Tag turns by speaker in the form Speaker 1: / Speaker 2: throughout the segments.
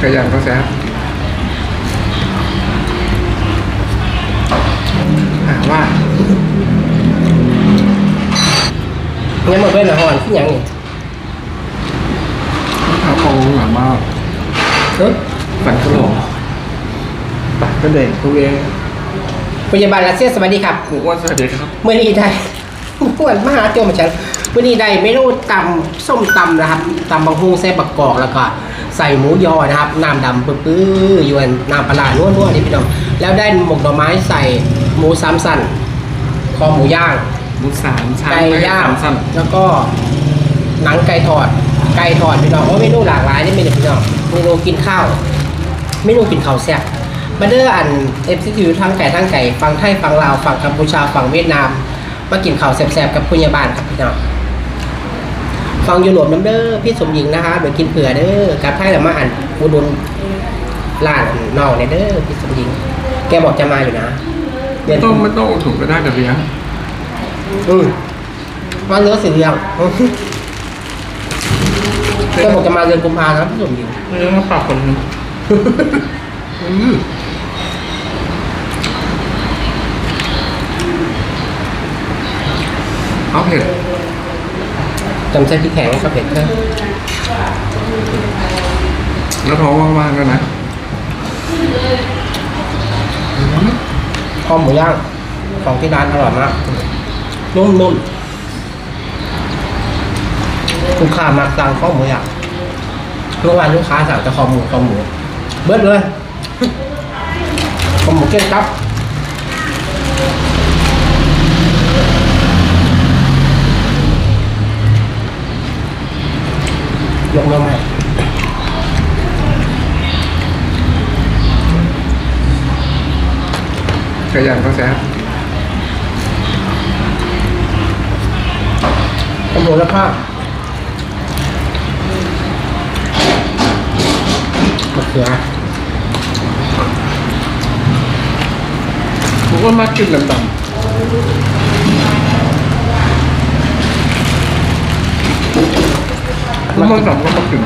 Speaker 1: ขยันก็แซ่บหาว่า
Speaker 2: งั้นมันเป็นอาหารที่ยังนี่
Speaker 1: เขาคงหวานมาก
Speaker 2: เฮ้ย
Speaker 1: ฝันกระโหลกปากก็เด็กตัวเอง
Speaker 2: พยาบาลรัสเซียสวัสดีครับ
Speaker 1: หมูอ้วนสวัสดีครับ
Speaker 2: เมื่อนี้ได้ปวดมหาโจมฉันเมื่อนี้ได้เมนูตำส้มตำนะครับตำบางฮุงใส่บักกอกแล้วก็ ใส่หมูยอนะครับน้ำดำปื้อๆอยู่อันน้ำปลาร้านัวๆนี่พี่น้องแล้วได้หมกหน่อไม้ใส่หมูสามสันคอหมูย่าง
Speaker 1: หมูสามชั้น
Speaker 2: ไก่ย่าง
Speaker 1: สามชั้น
Speaker 2: แล้วก็หนังไก่ทอด ไก่ทอดพี่น้องโอ้เมนูหลากหลายนี่มีแต่พี่น้องเมนูกินข้าวเมนูกินข้าวแซ่บมาเด้ออันเอฟซีอยู่ทั้งไก่ทั้งไก่ฟังไทยฟังลาวฟังกัมพูชาฟังเวียดนามมากินข้าวแซ่บๆกับคุณยาบาลครับพี่น้อง ฟังยูโรปน้ำเด้อพี่สมหญิงนะคะเดี๋ยวกินเผื่อเด้อกับไทยแล้วมาอ่านอุดมร้านนอกเนี่ยเด้อพี่สมหญิง แกบอกจะมาอยู่นะเดือน
Speaker 1: ต้องไม่ต้องเอาถุงก็ได้กับเลี้ยง
Speaker 2: อืมว่าเนื้อสีเหลืองแกบอกจะมาเดือนกุมภาครับพี่สมหญิง
Speaker 1: ไม่ต้องมาปรับคนนึง
Speaker 2: อืม
Speaker 1: เอาเผ็ด
Speaker 2: จำใช้พริกแข็งกับเผ็ดเพิ่ม
Speaker 1: แล้วท้องว่างๆด้วยนะ
Speaker 2: ข้าวหมูย่างของที่ร้านอร่อยมากนุ่มๆลูกค้ามาสั่งข้าวหมูย่างเมื่อวานลูกค้าสั่งแต่ข้าวหมูข้าวหมู เบิดเลยข้าวหมูเก้งครับ ยกมือใหม่
Speaker 1: ขยันก็แซ่บ
Speaker 2: ข้าวหมูแล้วผ้ามะเขือ
Speaker 1: หมูอ้วนมากินดำ ๆแล้วมันสองก็มากิน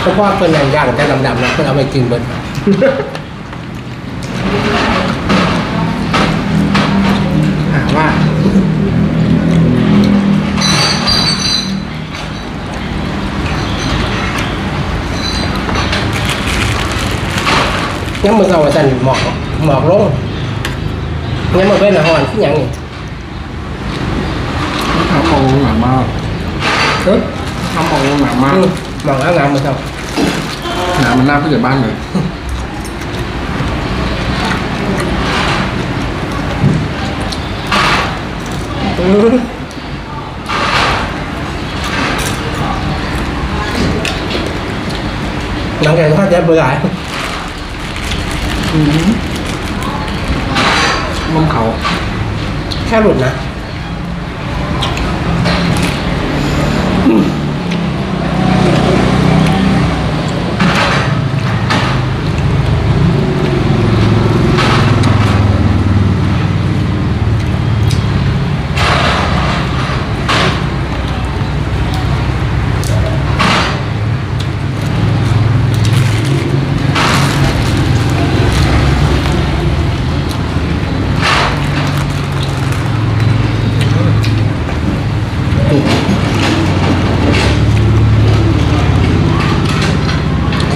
Speaker 2: เพราะว่าเป็นอย่างย่างแต่ดำๆนะเพื่อเอาไปกินเบิด
Speaker 1: หาว่า
Speaker 2: ยังมือเสาร์จันหมอกหมอกลงยังมือเป็นอาหารที่ยังนี่
Speaker 1: เขาคงหวานมาก
Speaker 2: เฮ้ ย
Speaker 1: เขาคงหวานมาก
Speaker 2: อืมหมอกแล้วงามมือเสาร์
Speaker 1: น้ำมันน่าผู้ใหญ่บ้านเลย
Speaker 2: อืมหลังจากทอดจะเบื่อหลาย
Speaker 1: นมเขา
Speaker 2: แค่หลุดนะ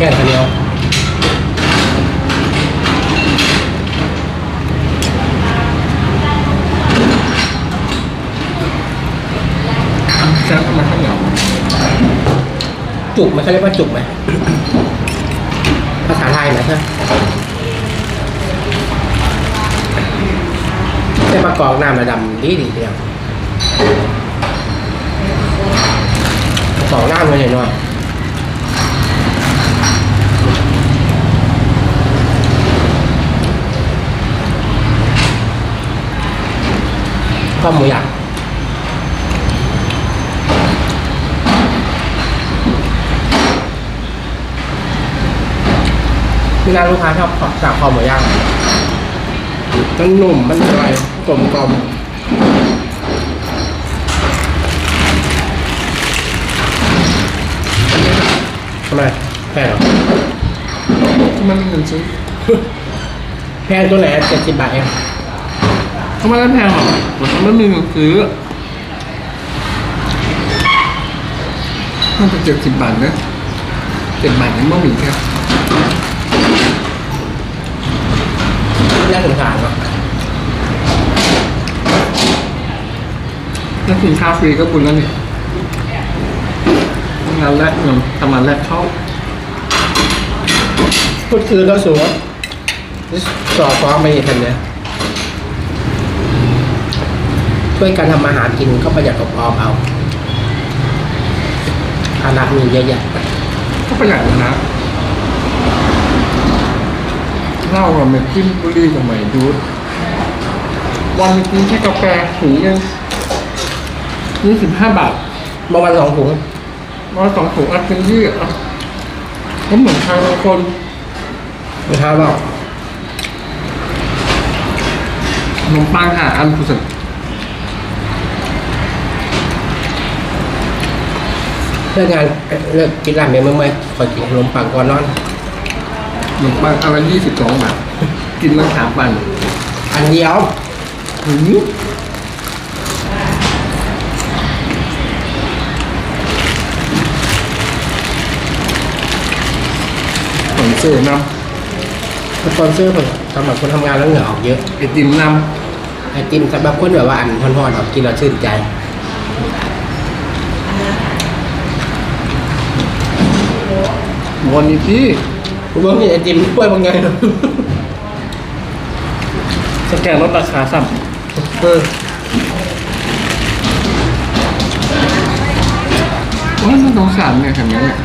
Speaker 2: แค่คนเดียว
Speaker 1: แซ่บมาข้าวเหนียว
Speaker 2: จุกไหมเขาเรียกว่าจุกไหมภาษาไทยนะใช่แต่ประกอบน้ำระดำดีดีเดียวประกอบน้ำไว้หน่อยข้าวหมูหยาบ ที่ร้านลูกค้าชอบสั่งข้าวหมูย่างมันหนุ่มมันอร่อยกลมกลมทำไมแพ้เหรอ
Speaker 1: ทำไมไม่เงินซื้อ
Speaker 2: แพงตัวไหนเจ็ดสิบบาทเอง
Speaker 1: ทำไมไม่แพงหรอกผมไม่มีเงินซื้อมันเป็นเจ็ดสิบบาทนะเจ็ดบาทยังไม่มีแค่
Speaker 2: น่าสงสารเนาะ
Speaker 1: ถ้ากินข้าวฟรีก็บุญแล้วนี่งานแรกเงินทำงานแรกเข้า
Speaker 2: พูดคือก็สูงอะสอดฟ้องไปอีกคนเนี่ยช่วยกันทำอาหารกินก็ประหยัดกับออมเอาภาระมีเยอะแยะ
Speaker 1: ก็ประหยัดนะ เหล้ากับเมกกินบุหรี่กับไหมดูดวันกินแค่กาแฟถุงยังยี่สิบห้าบาท
Speaker 2: บางวันสองถุง
Speaker 1: ร้อยสองถุงอัดเป็นยี่อะก็เหมือนทางบางคน
Speaker 2: ไม่ท้าหรอก
Speaker 1: ขนมปังหาอันผู้สัน
Speaker 2: เลิกงานเอ่อเลิกกินร้านเมย์เมื่อไหร่ขอกินขนมปังก่อนนอน
Speaker 1: ขนมปังอันละยี่สิบสองบาทกินมาสามปัน
Speaker 2: อันเดียว
Speaker 1: หืมผลเสือน
Speaker 2: สปอนเซอร์ผมสำหรับคนทำงานแล้วเหงื่อออกเยอะำ
Speaker 1: ไอติมน
Speaker 2: ไอติมสำหรับคนแบบว่าอันทอนๆออกกินแล้วชื่นใจำ
Speaker 1: วันนี้พี่
Speaker 2: คุณว่ามีไอติมถ้วยบางไงเนอะ
Speaker 1: สแกนลดราคาสั่
Speaker 2: เออ
Speaker 1: ว่ามันสงสารเนี่ยเห็นไหมเนี่ย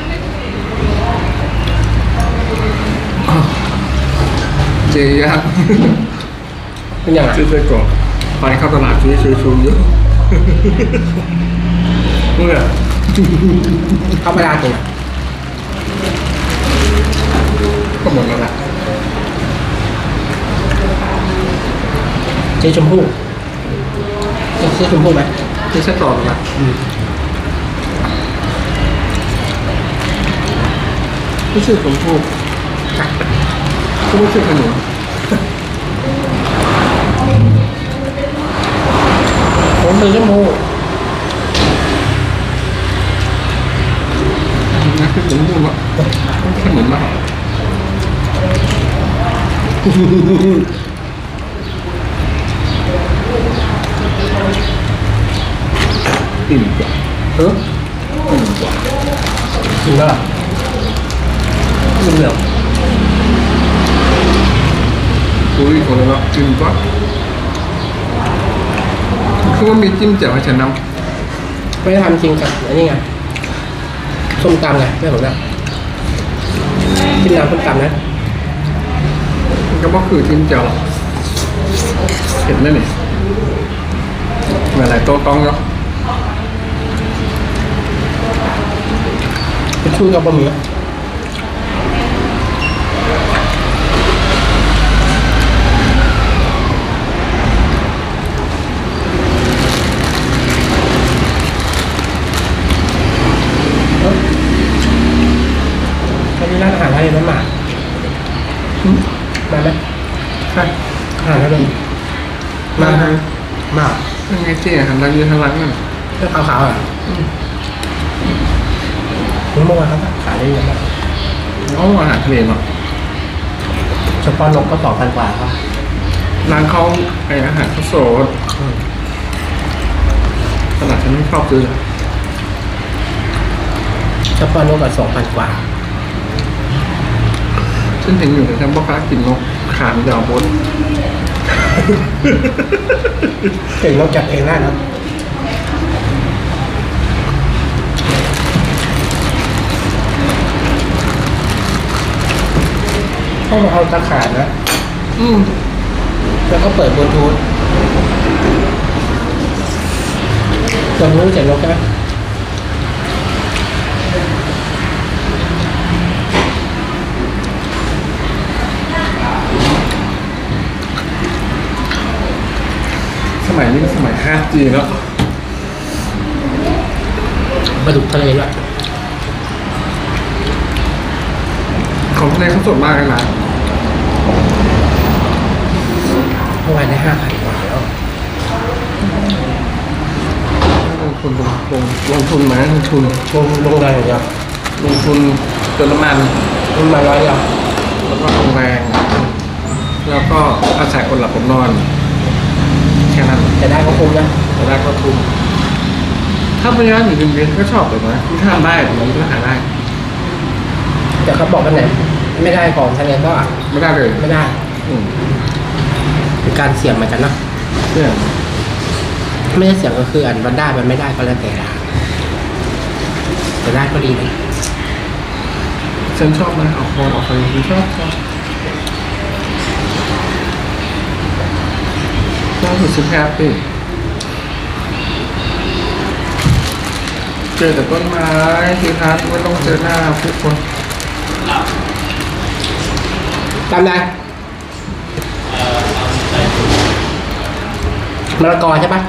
Speaker 1: อ้าวเจียาก
Speaker 2: เป็นยังไง
Speaker 1: ซื้อไปก่อนไปเข้าตลาดซื้อซื้อซื้อเยอะเมื่อ
Speaker 2: ธรรมดาจริง
Speaker 1: ก็หมดแล้วแหละ
Speaker 2: เจ๊ชมพู่เจ๊ชมพู่ไหม
Speaker 1: ซื้อไส้กรอกแล้ว
Speaker 2: อืม
Speaker 1: ไม่ใช่ผมพูดก็ไม่ใช่ขนม
Speaker 2: ผมซื้อชมพู่
Speaker 1: นะคือผมพูดว่าขนมมาก อิ่มกว่า
Speaker 2: เออ
Speaker 1: อิ่มกว่า
Speaker 2: กินแล้วเหรอกินเหลือง
Speaker 1: คุยคนละอิ่มกว่าคือว่ามีจิ้มแจ่วให้ฉันน
Speaker 2: ไม่ได้ทำจริงกับอันนี้ไงส้มตำไงเพื่ผมนะกินน้ำส้มตำนะ
Speaker 1: มันก็บอกคือจิ้มเจียวหรอกเห็นไหมนี่หลายๆโต๊ะต้องเนาะ
Speaker 2: เป็นชูกับบะหมี่ตอนนี้ร้านอาหารไทยน้ำหมากอืมมาไหม
Speaker 1: ใช่
Speaker 2: อาหารทะเลมาฮะ มา
Speaker 1: ยังไงเจ๊หันร้านยืนทางหลังนั่น
Speaker 2: เรื่องขาวๆอะเมื่อวานเขาขายได้เยอะมาก
Speaker 1: เขาอาหารทะเลเนาะ
Speaker 2: เฉพาะนกก็สองพันกว่าครับ
Speaker 1: ร้านเขาไออาหารเขาโสดขนาดฉันไม่ชอบซื้อเลย
Speaker 2: เฉพาะนกก็สองพันกว่า
Speaker 1: ฉันเห็นอยู่แต่ฉันบอกล้ากินนกขามยาวบด
Speaker 2: เก่งนกจับเองได้นะต้องเอาตะขาดนะ
Speaker 1: อืม
Speaker 2: แล้วก็เปิดบลูทูธจะรู้จากนกใช่ไหม
Speaker 1: มัยนี้เป็นสมัย 5G แล้ว
Speaker 2: ปลาดุกทะเลด้วย
Speaker 1: ของในเขาสดมากเลยนะ
Speaker 2: เมื่อวานได้ห้าพันกว่าแล้ว
Speaker 1: ลงทุนลงลงลงทุนไหมลงทุน
Speaker 2: ลงลงได้อย่างเดียว
Speaker 1: ลงทุนเติมน้ำมัน
Speaker 2: มันมาร้อยเดียว
Speaker 1: แล้วก็ลงแรง แล้วก็อาศัยคนหลับคนนอน แค่นั้น
Speaker 2: แต่ได้ก็คุ้มนะ
Speaker 1: แต่แรกก็ทุนถ้าพยายามอยู่ริมเวียนก็ชอบเลยนะที่ทำได้ผมก็หาได้
Speaker 2: แต่เขาบอกกันไหนไม่ได้ของทะเลก็
Speaker 1: ไม่ได้เลย
Speaker 2: ไม่ได้
Speaker 1: อืม
Speaker 2: เป็นการเสี่ยงเหมือนกันเนาะ
Speaker 1: เนี่ย
Speaker 2: ไม่ได้เสี่ยงก็คืออันมันได้มันไม่ได้ก็แล้วแต่ละแต่ได้ก็ดีนะ
Speaker 1: ฉันชอบนะออกพอออกไปฉันชอบชอบ ชอบสุดสุดแฮปปี้เจอแต่ต้นไม้ทีทัศน์ไม่ต้องเจอหน้าผู้คน
Speaker 2: ตามได้มะละกอใช่ปะ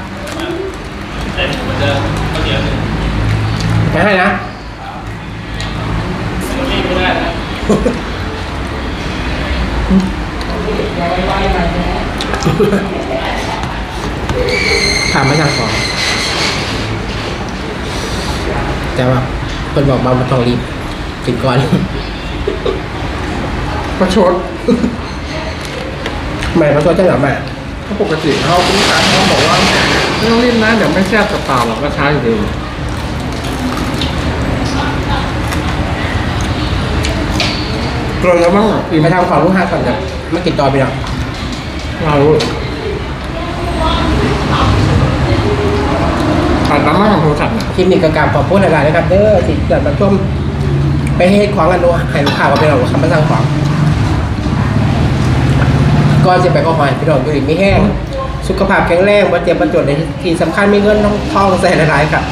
Speaker 2: ไม่ให้นะ ถามไม่ทางก่อนแต่ว่าคนบอกมามันต้องรีบกินก่อน
Speaker 1: ประชด
Speaker 2: ใหม่มันก็จะหลับมา
Speaker 1: เพราะปกติเขาคุณการเขาบอกว่าไม่ต้องรีบนะเดี๋ยวไม่แซ่บกับเปล่าหรอกก็ช้าอยู่ดีเกินแล้วบ้างอะอิ่ม
Speaker 2: ไปทำของลูกค้าก่อนจะไม่ติดต่อไปหรอก
Speaker 1: เรา ขาดน้ำมันของโทรศัพท์
Speaker 2: คลิปนี้ก็กราบขอบคุณหลายๆนะครับเด้อที่เกิดมาชมไปให้ของกันดูให้ลูกค้าก็เป็นเราคำประสั่งของก็จะไปก็หอยพี่น้องดูอีไม่แห้ง สุขภาพแข็งแรงบ่เจ็บบ่จดในที่สำคัญมีเงินต้องท่องใส่หลายๆครับ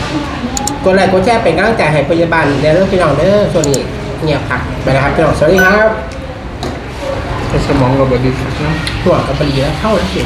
Speaker 2: กดไลค์กดแชร์เป็นกำลังใจให้พยาบาลในเรื่องพี่น้องเด้อช่วงนี้เงียบพักไปนะครับพี่น้องสวัสดีครับ
Speaker 1: สมองเราบดีนะ
Speaker 2: หัวกับปรีแล้วเข้าแล้วสิ